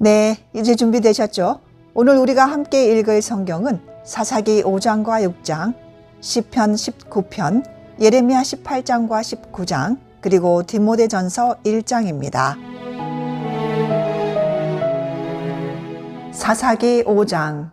네, 이제 준비되셨죠? 오늘 우리가 함께 읽을 성경은 사사기 5장과 6장, 시편 19편, 예레미야 18장과 19장, 그리고 디모데전서 1장입니다. 사사기 5장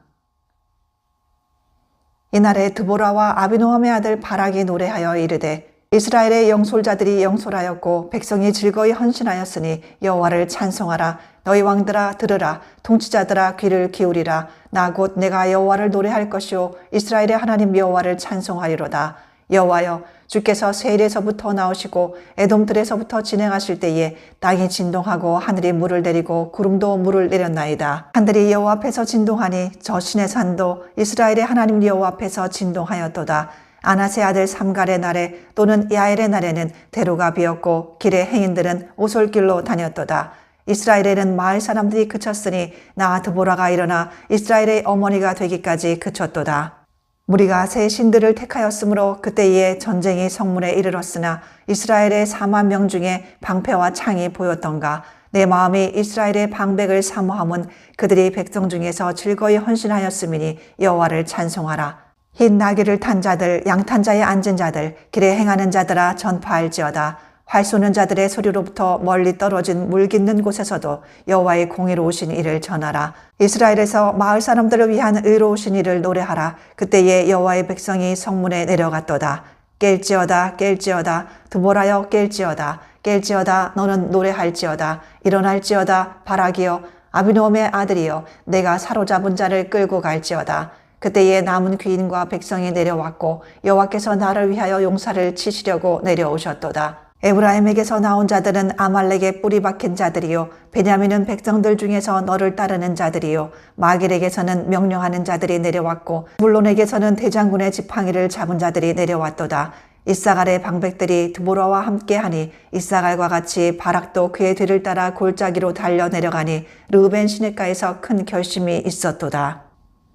이날에 드보라와 아비노함의 아들 바락이 노래하여 이르되 이스라엘의 영솔자들이 영솔하였고 백성이 즐거이 헌신하였으니 여호와를 찬송하라 너희 왕들아 들으라 통치자들아 귀를 기울이라 나 곧 내가 여호와를 노래할 것이요 이스라엘의 하나님 여호와를 찬송하리로다 여호와여 주께서 세일에서부터 나오시고 에돔들에서부터 진행하실 때에 땅이 진동하고 하늘이 물을 내리고 구름도 물을 내렸나이다. 하늘이 여호와 앞에서 진동하니 저 신의 산도 이스라엘의 하나님 여호와 앞에서 진동하였도다. 아나세 아들 삼갈의 날에 또는 야엘의 날에는 대로가 비었고 길의 행인들은 오솔길로 다녔도다. 이스라엘에는 마을 사람들이 그쳤으니 나 드보라가 일어나 이스라엘의 어머니가 되기까지 그쳤도다. 무리가 새 신들을 택하였으므로 그때에 전쟁이 성문에 이르렀으나 이스라엘의 4만 명 중에 방패와 창이 보였던가 내 마음이 이스라엘의 방백을 사모함은 그들이 백성 중에서 즐거이 헌신하였음이니 여호와를 찬송하라. 흰 나귀를 탄 자들, 양탄 자에 앉은 자들, 길에 행하는 자들아 전파할지어다. 활 쏘는 자들의 소리로부터 멀리 떨어진 물 깃는 곳에서도 여호와의 공의로우신 일을 전하라. 이스라엘에서 마을 사람들을 위한 의로우신 일을 노래하라. 그때에 여호와의 백성이 성문에 내려갔도다. 깰지어다 깰지어다 두보라여 깰지어다 깰지어다 너는 노래할지어다 일어날지어다 바라기여 아비노함의 아들이여 내가 사로잡은 자를 끌고 갈지어다 그때에 남은 귀인과 백성이 내려왔고 여호와께서 나를 위하여 용사를 치시려고 내려오셨도다. 에브라임에게서 나온 자들은 아말렉의 뿌리 박힌 자들이요 베냐민은 백성들 중에서 너를 따르는 자들이요 마길에게서는 명령하는 자들이 내려왔고 물론에게서는 대장군의 지팡이를 잡은 자들이 내려왔도다. 이사갈의 방백들이 드보라와 함께하니 이사갈과 같이 바락도 그의 뒤를 따라 골짜기로 달려 내려가니 르벤 시내가에서 큰 결심이 있었도다.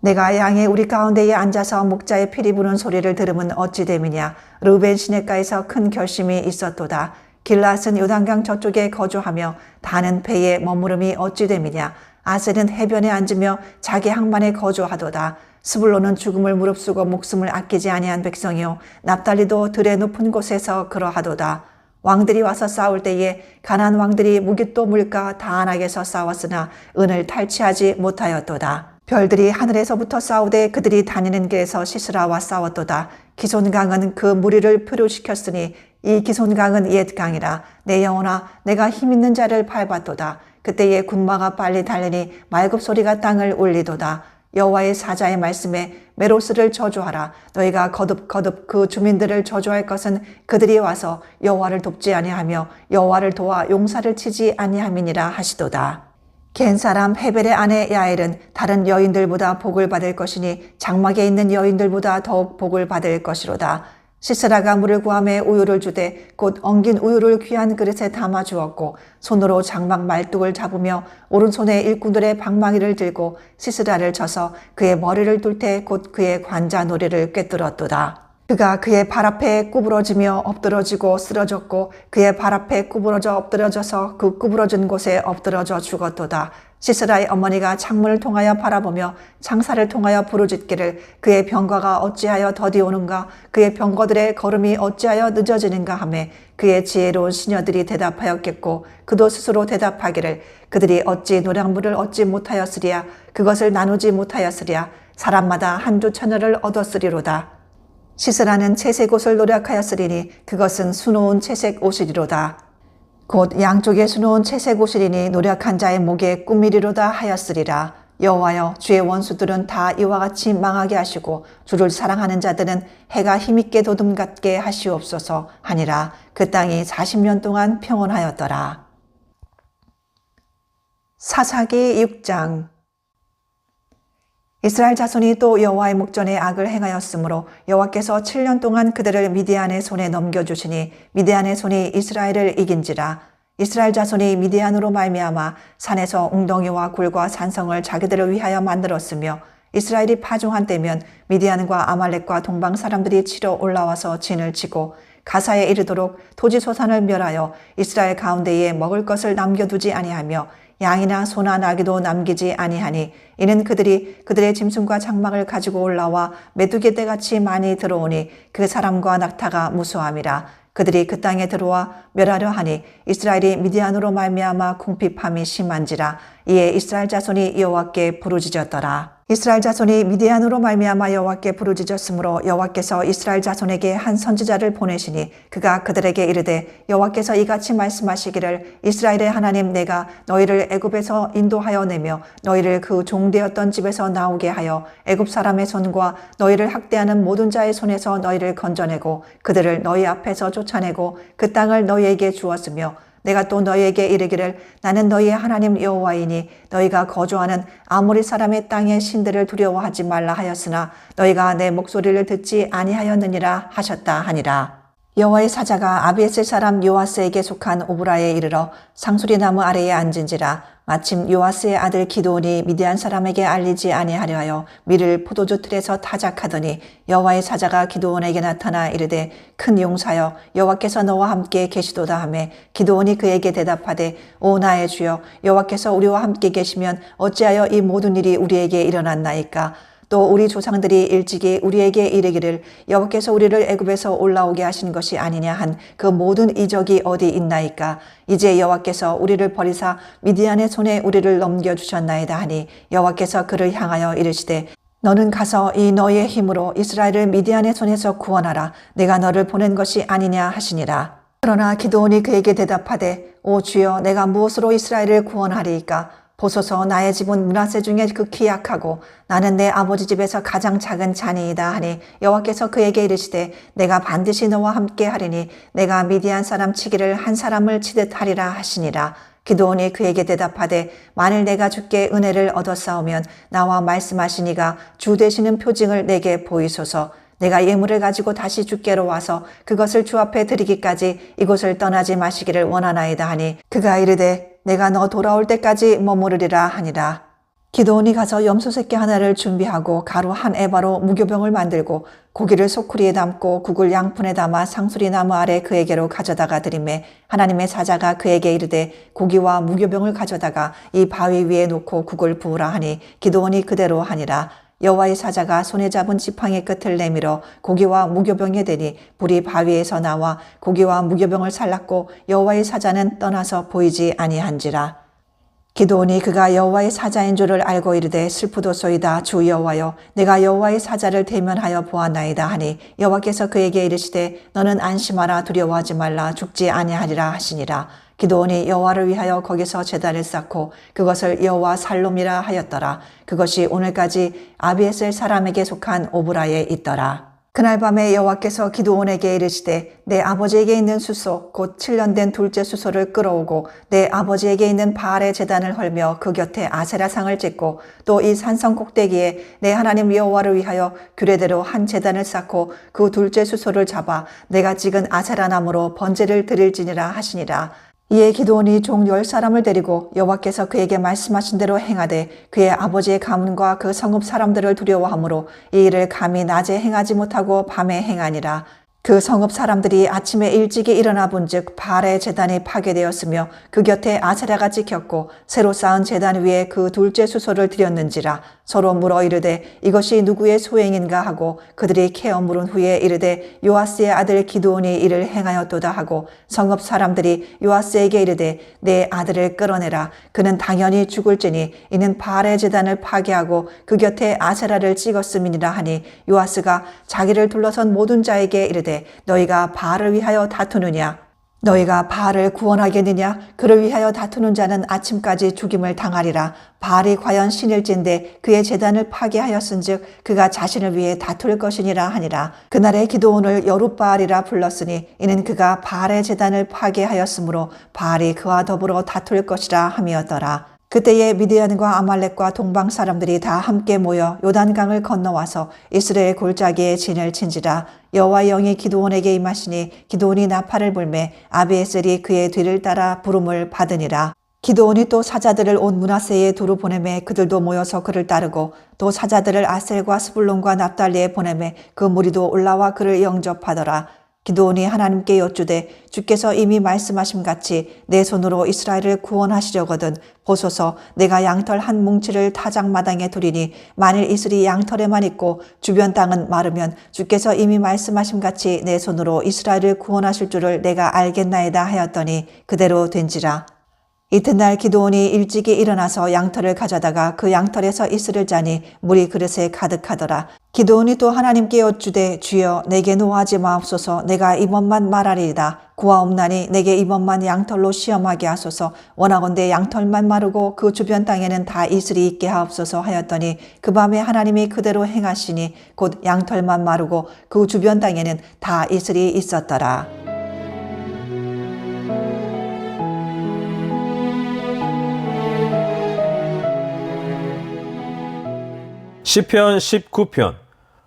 내가 양의 우리 가운데에 앉아서 목자의 피리 부는 소리를 들으면 어찌 됨이냐. 르벤 시내가에서 큰 결심이 있었도다. 길랏은 요단강 저쪽에 거주하며 다는 배에 머무름이 어찌 됨이냐. 아셀은 해변에 앉으며 자기 항만에 거주하도다. 스불로는 죽음을 무릅쓰고 목숨을 아끼지 아니한 백성이요 납달리도 들의 높은 곳에서 그러하도다. 왕들이 와서 싸울 때에 가난 왕들이 무기또 물가 다안하게서 싸웠으나 은을 탈취하지 못하였도다. 별들이 하늘에서부터 싸우되 그들이 다니는 길에서 시스라와 싸웠도다. 기손강은 그 무리를 표류시켰으니 이 기손강은 옛 강이라. 내 영혼아 내가 힘 있는 자를 밟았도다. 그때의 군마가 빨리 달리니 말급 소리가 땅을 울리도다. 여호와의 사자의 말씀에 메로스를 저주하라. 너희가 거듭 거듭 그 주민들을 저주할 것은 그들이 와서 여호와를 돕지 아니하며 여호와를 도와 용사를 치지 아니함이니라 하시도다. 겐 사람 헤벨의 아내 야엘은 다른 여인들보다 복을 받을 것이니 장막에 있는 여인들보다 더욱 복을 받을 것이로다. 시스라가 물을 구함에 우유를 주되 곧 엉긴 우유를 귀한 그릇에 담아 주었고 손으로 장막 말뚝을 잡으며 오른손에 일꾼들의 방망이를 들고 시스라를 쳐서 그의 머리를 뚫때곧 그의 관자 노래를 꿰뚫었도다. 그가 그의 발 앞에 구부러지며 엎드러지고 쓰러졌고 그의 발 앞에 구부러져 엎드러져서 그 구부러진 곳에 엎드러져 죽었도다. 시스라의 어머니가 창문을 통하여 바라보며 창사를 통하여 부르짖기를 그의 병과가 어찌하여 더디 오는가 그의 병거들의 걸음이 어찌하여 늦어지는가 하매 그의 지혜로운 시녀들이 대답하였겠고 그도 스스로 대답하기를 그들이 어찌 노량물을 얻지 못하였으랴 그것을 나누지 못하였으랴 사람마다 한두 처녀를 얻었으리로다. 시스라는 채색 옷을 노력하였으리니 그것은 수놓은 채색 옷이리로다. 곧 양쪽에 수놓은 채색 옷이리니 노력한 자의 목에 꿈이리로다 하였으리라. 여호와여 주의 원수들은 다 이와 같이 망하게 하시고 주를 사랑하는 자들은 해가 힘있게 도둠 같게 하시옵소서 하니라. 그 땅이 40년 동안 평온하였더라. 사사기 6장 이스라엘 자손이 또 여호와의 목전에 악을 행하였으므로 여호와께서 7년 동안 그들을 미디안의 손에 넘겨주시니 미디안의 손이 이스라엘을 이긴지라. 이스라엘 자손이 미디안으로 말미암아 산에서 웅덩이와 굴과 산성을 자기들을 위하여 만들었으며 이스라엘이 파종한 때면 미디안과 아말렉과 동방 사람들이 치러 올라와서 진을 치고 가사에 이르도록 토지 소산을 멸하여 이스라엘 가운데에 먹을 것을 남겨두지 아니하며 양이나 소나 나귀도 남기지 아니하니 이는 그들이 그들의 짐승과 장막을 가지고 올라와 메뚜기 떼같이 많이 들어오니 그 사람과 낙타가 무수함이라. 그들이 그 땅에 들어와 멸하려 하니 이스라엘이 미디안으로 말미암아 궁핍함이 심한지라. 이에 이스라엘 자손이 여호와께 부르짖었더라 이스라엘 자손이 미디안으로 말미암아 여호와께 부르짖었으므로 여호와께서 이스라엘 자손에게 한 선지자를 보내시니 그가 그들에게 이르되 여호와께서 이같이 말씀하시기를 이스라엘의 하나님 내가 너희를 애굽에서 인도하여 내며 너희를 그 종되었던 집에서 나오게 하여 애굽 사람의 손과 너희를 학대하는 모든 자의 손에서 너희를 건져내고 그들을 너희 앞에서 쫓아내고 그 땅을 너희에게 주었으며 내가 또 너희에게 이르기를 나는 너희의 하나님 여호와이니 너희가 거주하는 아모리 사람의 땅의 신들을 두려워하지 말라 하였으나 너희가 내 목소리를 듣지 아니하였느니라 하셨다 하니라. 여호와의 사자가 아비에셀 사람 요아스에게 속한 오브라에 이르러 상수리 나무 아래에 앉은지라 마침 요아스의 아들 기도온이 미디안 사람에게 알리지 아니하려 하여 밀을 포도주 틀에서 타작하더니 여호와의 사자가 기도온에게 나타나 이르되 큰 용사여 여호와께서 너와 함께 계시도다 하매 기도온이 그에게 대답하되 오 나의 주여 여호와께서 우리와 함께 계시면 어찌하여 이 모든 일이 우리에게 일어났나이까 또 우리 조상들이 일찍이 우리에게 이르기를 여호와께서 우리를 애굽에서 올라오게 하신 것이 아니냐 한 그 모든 이적이 어디 있나이까? 이제 여호와께서 우리를 버리사 미디안의 손에 우리를 넘겨 주셨나이다 하니 여호와께서 그를 향하여 이르시되 너는 가서 이 너의 힘으로 이스라엘을 미디안의 손에서 구원하라. 내가 너를 보낸 것이 아니냐 하시니라. 그러나 기도온이 그에게 대답하되 오 주여 내가 무엇으로 이스라엘을 구원하리이까 보소서 나의 집은 문하세 중에 극히 약하고 나는 내 아버지 집에서 가장 작은 자니이다 하니 여호와께서 그에게 이르시되 내가 반드시 너와 함께 하리니 내가 미디안 사람 치기를 한 사람을 치듯 하리라 하시니라. 기도온이 그에게 대답하되 만일 내가 주께 은혜를 얻었사오면 나와 말씀하시니가 주 되시는 표징을 내게 보이소서. 내가 예물을 가지고 다시 주께로 와서 그것을 주 앞에 드리기까지 이곳을 떠나지 마시기를 원하나이다 하니 그가 이르되 내가 너 돌아올 때까지 머무르리라 하니라. 기도원이 가서 염소 새끼 하나를 준비하고 가루 한 에바로 무교병을 만들고 고기를 소쿠리에 담고 국을 양푼에 담아 상수리 나무 아래 그에게로 가져다가 드림에 하나님의 사자가 그에게 이르되 고기와 무교병을 가져다가 이 바위 위에 놓고 국을 부으라 하니 기도원이 그대로 하니라. 여호와의 사자가 손에 잡은 지팡이 끝을 내밀어 고기와 무교병에 대니 불이 바위에서 나와 고기와 무교병을 살랐고 여호와의 사자는 떠나서 보이지 아니한지라. 기도온이 그가 여호와의 사자인 줄을 알고 이르되 슬프도소이다 주 여호와여 내가 여호와의 사자를 대면하여 보았나이다 하니 여호와께서 그에게 이르시되 너는 안심하라 두려워하지 말라 죽지 아니하리라 하시니라 기도원이 여호와를 위하여 거기서 제단을 쌓고 그것을 여호와 살롬이라 하였더라. 그것이 오늘까지 아비에셀 사람에게 속한 오브라에 있더라. 그날 밤에 여호와께서 기도원에게 이르시되 내 아버지에게 있는 수소 곧 7년 된 둘째 수소를 끌어오고 내 아버지에게 있는 바알의 제단을 헐며 그 곁에 아세라상을 찍고 또 이 산성 꼭대기에 내 하나님 여호와를 위하여 규례대로 한 제단을 쌓고 그 둘째 수소를 잡아 내가 찍은 아세라 나무로 번제를 드릴지니라 하시니라 이에 기도원이 종 열 사람을 데리고 여호와께서 그에게 말씀하신 대로 행하되 그의 아버지의 가문과 그 성읍 사람들을 두려워하므로 이 일을 감히 낮에 행하지 못하고 밤에 행하니라. 그 성읍 사람들이 아침에 일찍이 일어나 본즉 발의 재단이 파괴되었으며 그 곁에 아세라가 찍혔고 새로 쌓은 재단 위에 그 둘째 수소를 드렸는지라 서로 물어 이르되 이것이 누구의 소행인가 하고 그들이 캐어 물은 후에 이르되 요아스의 아들 기도온이 이를 행하였도다 하고 성읍 사람들이 요아스에게 이르되 내 아들을 끌어내라. 그는 당연히 죽을지니 이는 발의 재단을 파괴하고 그 곁에 아세라를 찍었음이니라 하니 요아스가 자기를 둘러선 모든 자에게 이르되 이르되 너희가 바알을 위하여 다투느냐? 너희가 바알을 구원하겠느냐? 그를 위하여 다투는 자는 아침까지 죽임을 당하리라. 바알이 과연 신일진데 그의 재단을 파괴하였은즉 그가 자신을 위해 다툴 것이니라 하니라. 그날의 기도원을 여룻바알이라 불렀으니 이는 그가 바알의 재단을 파괴하였으므로 바알이 그와 더불어 다툴 것이라 함이었더라 그때에 미디안과 아말렉과 동방 사람들이 다 함께 모여 요단강을 건너와서 이스라엘 골짜기에 진을 친지라 여호와 영이 기도원에게 임하시니 기도원이 나팔을 불매 아비에셀이 그의 뒤를 따라 부름을 받으니라. 기도원이 또 사자들을 온 문하세에 두루 보내매 그들도 모여서 그를 따르고 또 사자들을 아셀과 스불론과 납달리에 보내매 그 무리도 올라와 그를 영접하더라 기도원이 하나님께 여쭈되 주께서 이미 말씀하심 같이 내 손으로 이스라엘을 구원하시려거든 보소서 내가 양털 한 뭉치를 타작마당에 두리니 만일 이슬이 양털에만 있고 주변 땅은 마르면 주께서 이미 말씀하심 같이 내 손으로 이스라엘을 구원하실 줄을 내가 알겠나이다 하였더니 그대로 된지라 이튿날 기도원이 일찍이 일어나서 양털을 가져다가 그 양털에서 이슬을 짜니 물이 그릇에 가득하더라. 기도원이 또 하나님께 여쭈되 주여 내게 노하지 마옵소서 내가 이번만 말하리이다. 구하옵나니 내게 이번만 양털로 시험하게 하소서 원하건대 양털만 마르고 그 주변 땅에는 다 이슬이 있게 하옵소서 하였더니 그 밤에 하나님이 그대로 행하시니 곧 양털만 마르고 그 주변 땅에는 다 이슬이 있었더라. 시편 19편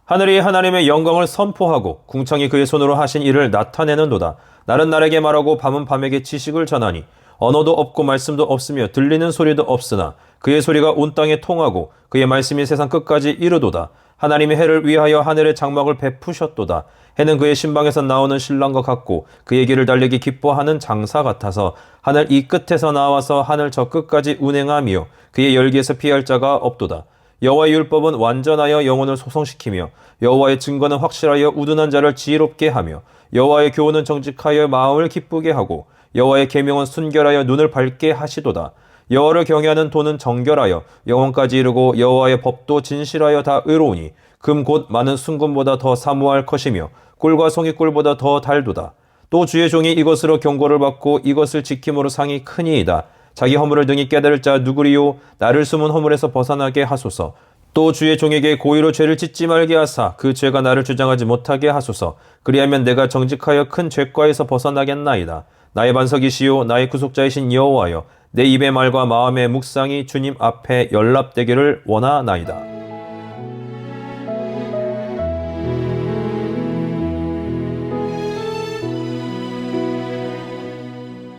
하늘이 하나님의 영광을 선포하고 궁창이 그의 손으로 하신 일을 나타내는도다. 날은 날에게 말하고 밤은 밤에게 지식을 전하니 언어도 없고 말씀도 없으며 들리는 소리도 없으나 그의 소리가 온 땅에 통하고 그의 말씀이 세상 끝까지 이르도다. 하나님의 해를 위하여 하늘의 장막을 베푸셨도다. 해는 그의 신방에서 나오는 신랑과 같고 그의 길을 달리기 기뻐하는 장사 같아서 하늘 이 끝에서 나와서 하늘 저 끝까지 운행하며 그의 열기에서 피할 자가 없도다. 여호와의 율법은 완전하여 영혼을 소성시키며 여호와의 증거는 확실하여 우둔한 자를 지혜롭게 하며 여호와의 교훈은 정직하여 마음을 기쁘게 하고 여호와의 계명은 순결하여 눈을 밝게 하시도다. 여호와를 경외하는 도는 정결하여 영혼까지 이르고 여호와의 법도 진실하여 다 의로우니 금 곧 많은 순금보다 더 사모할 것이며 꿀과 송이꿀보다 더 달도다. 또 주의 종이 이것으로 경고를 받고 이것을 지킴으로 상이 크니이다. 자기 허물을 등이 깨달을 자 누구리요? 나를 숨은 허물에서 벗어나게 하소서. 또 주의 종에게 고의로 죄를 짓지 말게 하사 그 죄가 나를 주장하지 못하게 하소서. 그리하면 내가 정직하여 큰 죄과에서 벗어나겠나이다. 나의 반석이시요 나의 구속자이신 여호와여 내 입의 말과 마음의 묵상이 주님 앞에 연락되기를 원하나이다.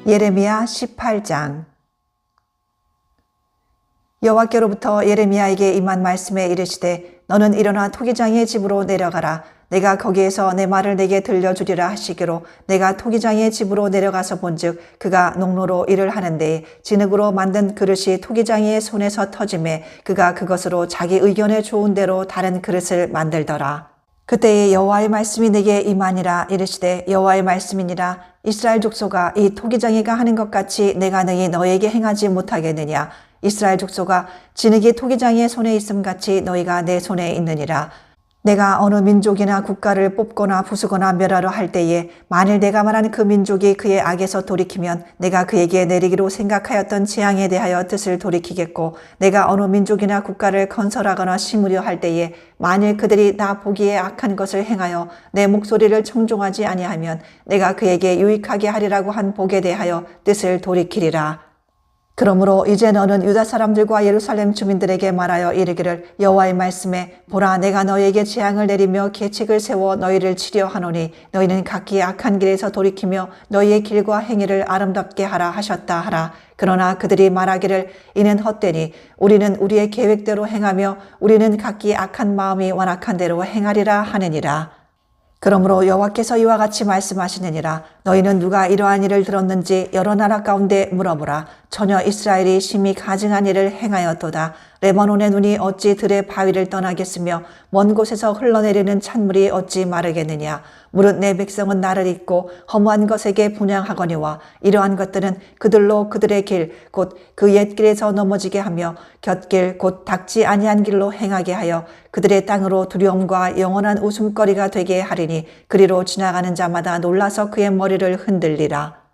예레미야 18장 여호와께로부터 예레미야에게 임한 말씀에 이르시되 너는 일어나 토기장의 집으로 내려가라. 내가 거기에서 내 말을 내게 들려주리라 하시기로 내가 토기장의 집으로 내려가서 본즉 그가 농로로 일을 하는데 진흙으로 만든 그릇이 토기장의 손에서 터짐에 그가 그것으로 자기 의견에 좋은 대로 다른 그릇을 만들더라 그때에 여호와의 말씀이 내게 임하니라 이르시되 여호와의 말씀이니라. 이스라엘 족속아 이 토기장이가 하는 것 같이 내가 능히 너에게 행하지 못하겠느냐? 이스라엘 족속아 진흙이 토기장이의 손에 있음 같이 너희가 내 손에 있느니라 내가 어느 민족이나 국가를 뽑거나 부수거나 멸하려 할 때에 만일 내가 말한 그 민족이 그의 악에서 돌이키면 내가 그에게 내리기로 생각하였던 재앙에 대하여 뜻을 돌이키겠고 내가 어느 민족이나 국가를 건설하거나 심으려 할 때에 만일 그들이 나 보기에 악한 것을 행하여 내 목소리를 청종하지 아니하면 내가 그에게 유익하게 하리라고 한 복에 대하여 뜻을 돌이키리라. 그러므로 이제 너는 유다 사람들과 예루살렘 주민들에게 말하여 이르기를 여호와의 말씀에 보라 내가 너희에게 재앙을 내리며 계책을 세워 너희를 치려 하노니 너희는 각기 악한 길에서 돌이키며 너희의 길과 행위를 아름답게 하라 하셨다 하라. 그러나 그들이 말하기를 이는 헛되니 우리는 우리의 계획대로 행하며 우리는 각기 악한 마음이 완악한 대로 행하리라 하느니라. 그러므로 여호와께서 이와 같이 말씀하시느니라 너희는 누가 이러한 일을 들었는지 여러 나라 가운데 물어보라. 전혀 이스라엘이 심히 가증한 일을 행하였도다. 레바논의 눈이 어찌 들의 바위를 떠나겠으며 먼 곳에서 흘러내리는 찬물이 어찌 마르겠느냐? 무릇 내 백성은 나를 잊고 허무한 것에게 분양하거니와 이러한 것들은 그들로 그들의 길 곧 그 옛길에서 넘어지게 하며 곁길 곧 닥지 아니한 길로 행하게 하여 그들의 땅으로 두려움과 영원한 웃음거리가 되게 하리니 그리로 지나가는 자마다 놀라서 그의 머리 를 흔들리라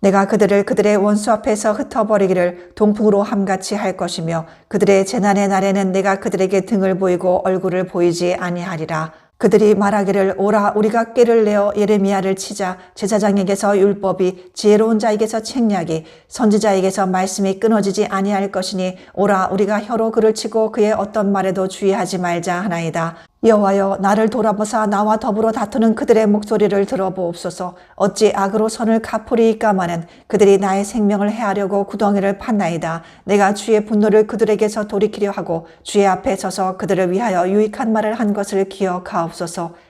내가 그들을 그들의 원수 앞에서 흩어버리기를 동풍으로 함같이 할 것이며 그들의 재난의 날에는 내가 그들에게 등을 보이고 얼굴을 보이지 아니하리라. 그들이 말하기를 오라 우리가 꾀를 내어 예레미야를 치자 제사장에게서 율법이 지혜로운 자에게서 책략이 선지자에게서 말씀이 끊어지지 아니할 것이니 오라 우리가 혀로 그를 치고 그의 어떤 말에도 주의하지 말자 하나이다. 여호와여 나를 돌아보사 나와 더불어 다투는 그들의 목소리를 들어보옵소서. 어찌 악으로 선을 갚으리이까마는 그들이 나의 생명을 해하려고 구덩이를 팠나이다. 내가 주의 분노를 그들에게서 돌이키려 하고 주의 앞에 서서 그들을 위하여 유익한 말을 한 것을 기억하옵소서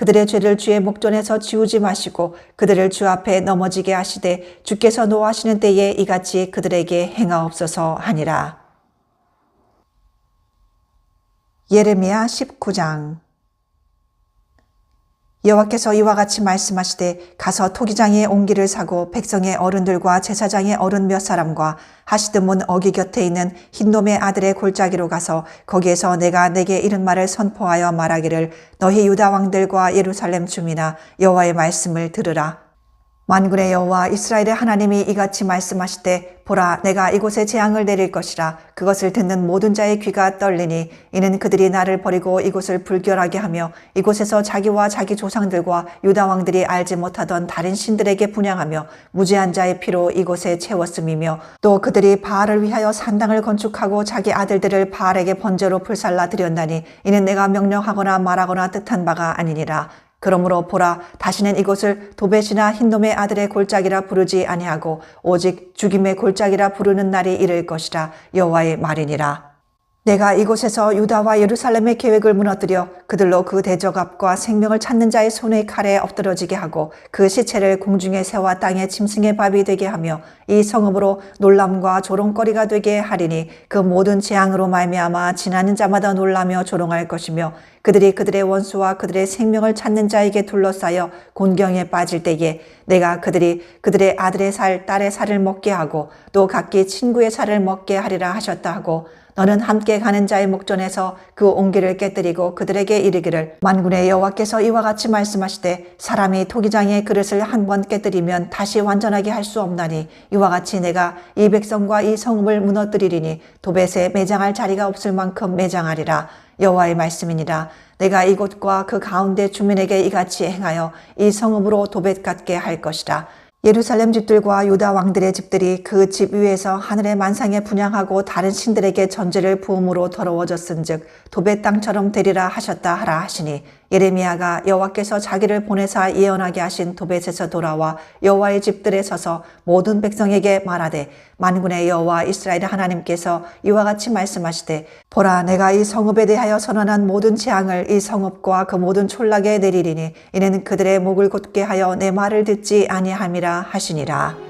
그들의 죄를 주의 목전에서 지우지 마시고 그들을 주 앞에 넘어지게 하시되 주께서 노하시는 때에 이같이 그들에게 행하옵소서 하니라. 예레미야 19장 여호와께서 이와 같이 말씀하시되 가서 토기장의 옹기를 사고 백성의 어른들과 제사장의 어른 몇 사람과 하시드문 어기 곁에 있는 흰놈의 아들의 골짜기로 가서 거기에서 내가 내게 이른 말을 선포하여 말하기를 너희 유다 왕들과 예루살렘 주민아 여호와의 말씀을 들으라 만군의 여호와 이스라엘의 하나님이 이같이 말씀하시되 보라 내가 이곳에 재앙을 내릴 것이라. 그것을 듣는 모든 자의 귀가 떨리니 이는 그들이 나를 버리고 이곳을 불결하게 하며 이곳에서 자기와 자기 조상들과 유다 왕들이 알지 못하던 다른 신들에게 분양하며 무지한 자의 피로 이곳에 채웠음이며 또 그들이 바알을 위하여 산당을 건축하고 자기 아들들을 바알에게 번제로 불살라 드렸나니 이는 내가 명령하거나 말하거나 뜻한 바가 아니니라 그러므로 보라 다시는 이곳을 도벳이나 흰놈의 아들의 골짜기라 부르지 아니하고 오직 죽임의 골짜기라 부르는 날이 이를 것이라 여호와의 말이니라 내가 이곳에서 유다와 예루살렘의 계획을 무너뜨려 그들로 그 대적압과 생명을 찾는 자의 손의 칼에 엎드러지게 하고 그 시체를 공중의 새와 땅의 짐승의 밥이 되게 하며 이 성읍으로 놀람과 조롱거리가 되게 하리니 그 모든 재앙으로 말미암아 지나는 자마다 놀라며 조롱할 것이며 그들이 그들의 원수와 그들의 생명을 찾는 자에게 둘러싸여 곤경에 빠질 때에 내가 그들이 그들의 아들의 살, 딸의 살을 먹게 하고 또 각기 친구의 살을 먹게 하리라 하셨다 하고 너는 함께 가는 자의 목전에서 그 옹기를 깨뜨리고 그들에게 이르기를 만군의 여호와께서 이와 같이 말씀하시되 사람이 토기장의 그릇을 한 번 깨뜨리면 다시 완전하게 할 수 없나니 이와 같이 내가 이 백성과 이 성읍을 무너뜨리리니 도벳에 매장할 자리가 없을 만큼 매장하리라. 여호와의 말씀이니라. 내가 이곳과 그 가운데 주민에게 이같이 행하여 이 성읍으로 도벳 같게 할 것이라 예루살렘 집들과 유다 왕들의 집들이 그 집 위에서 하늘의 만상에 분양하고 다른 신들에게 전제를 부음으로 더러워졌은즉 도배 땅처럼 되리라 하셨다 하라 하시니 예레미야가 여호와께서 자기를 보내사 예언하게 하신 도벳에서 돌아와 여호와의 집들에 서서 모든 백성에게 말하되 만군의 여호와 이스라엘 하나님께서 이와 같이 말씀하시되 보라 내가 이 성읍에 대하여 선언한 모든 재앙을 이 성읍과 그 모든 촌락에 내리리니 이는 그들의 목을 곧게 하여 내 말을 듣지 아니함이라 하시니라.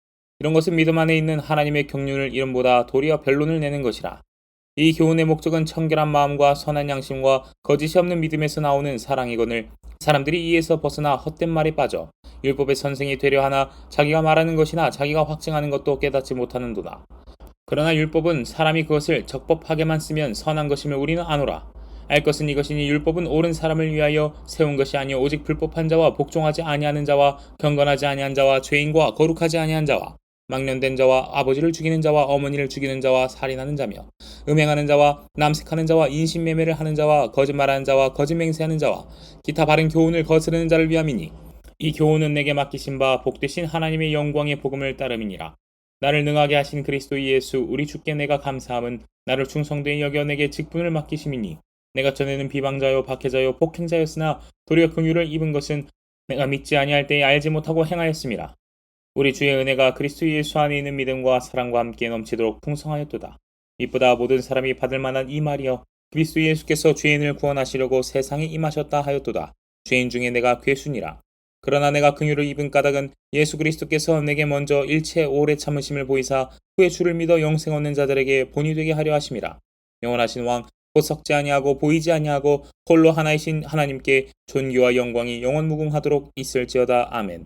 이런 것은 믿음 안에 있는 하나님의 경륜을 이름보다 도리어 변론을 내는 것이라. 이 교훈의 목적은 청결한 마음과 선한 양심과 거짓이 없는 믿음에서 나오는 사랑이거늘 사람들이 이에서 벗어나 헛된 말에 빠져 율법의 선생이 되려 하나 자기가 말하는 것이나 자기가 확증하는 것도 깨닫지 못하는도다. 그러나 율법은 사람이 그것을 적법하게만 쓰면 선한 것임을 우리는 아노라. 알 것은 이것이니 율법은 옳은 사람을 위하여 세운 것이 아니요 오직 불법한 자와 복종하지 아니하는 자와 경건하지 아니한 자와 죄인과 거룩하지 아니한 자와 망령된 자와 아버지를 죽이는 자와 어머니를 죽이는 자와 살인하는 자며 음행하는 자와 남색하는 자와 인신매매를 하는 자와 거짓말하는 자와 거짓맹세하는 자와 기타 바른 교훈을 거스르는 자를 위함이니 이 교훈은 내게 맡기신 바 복되신 하나님의 영광의 복음을 따름이니라. 나를 능하게 하신 그리스도 예수 우리 주께 내가 감사함은 나를 충성되이 여겨 내게 직분을 맡기심이니 내가 전에는 비방자요 박해자요 폭행자였으나 도리어 긍휼을 입은 것은 내가 믿지 아니할 때에 알지 못하고 행하였음이라 우리 주의 은혜가 그리스도 예수 안에 있는 믿음과 사랑과 함께 넘치도록 풍성하였도다 이보다 모든 사람이 받을 만한 이 말이여 그리스도 예수께서 죄인을 구원하시려고 세상에 임하셨다 하였도다 죄인 중에 내가 괴순이라 그러나 내가 긍휼을 입은 까닭은 예수 그리스도께서 내게 먼저 일체 오래 참으심을 보이사 후에 주를 믿어 영생 얻는 자들에게 본이 되게 하려 하심이라. 영원하신 왕, 곧 썩지 아니하고 보이지 아니하고 홀로 하나이신 하나님께 존귀와 영광이 영원 무궁하도록 있을지어다. 아멘.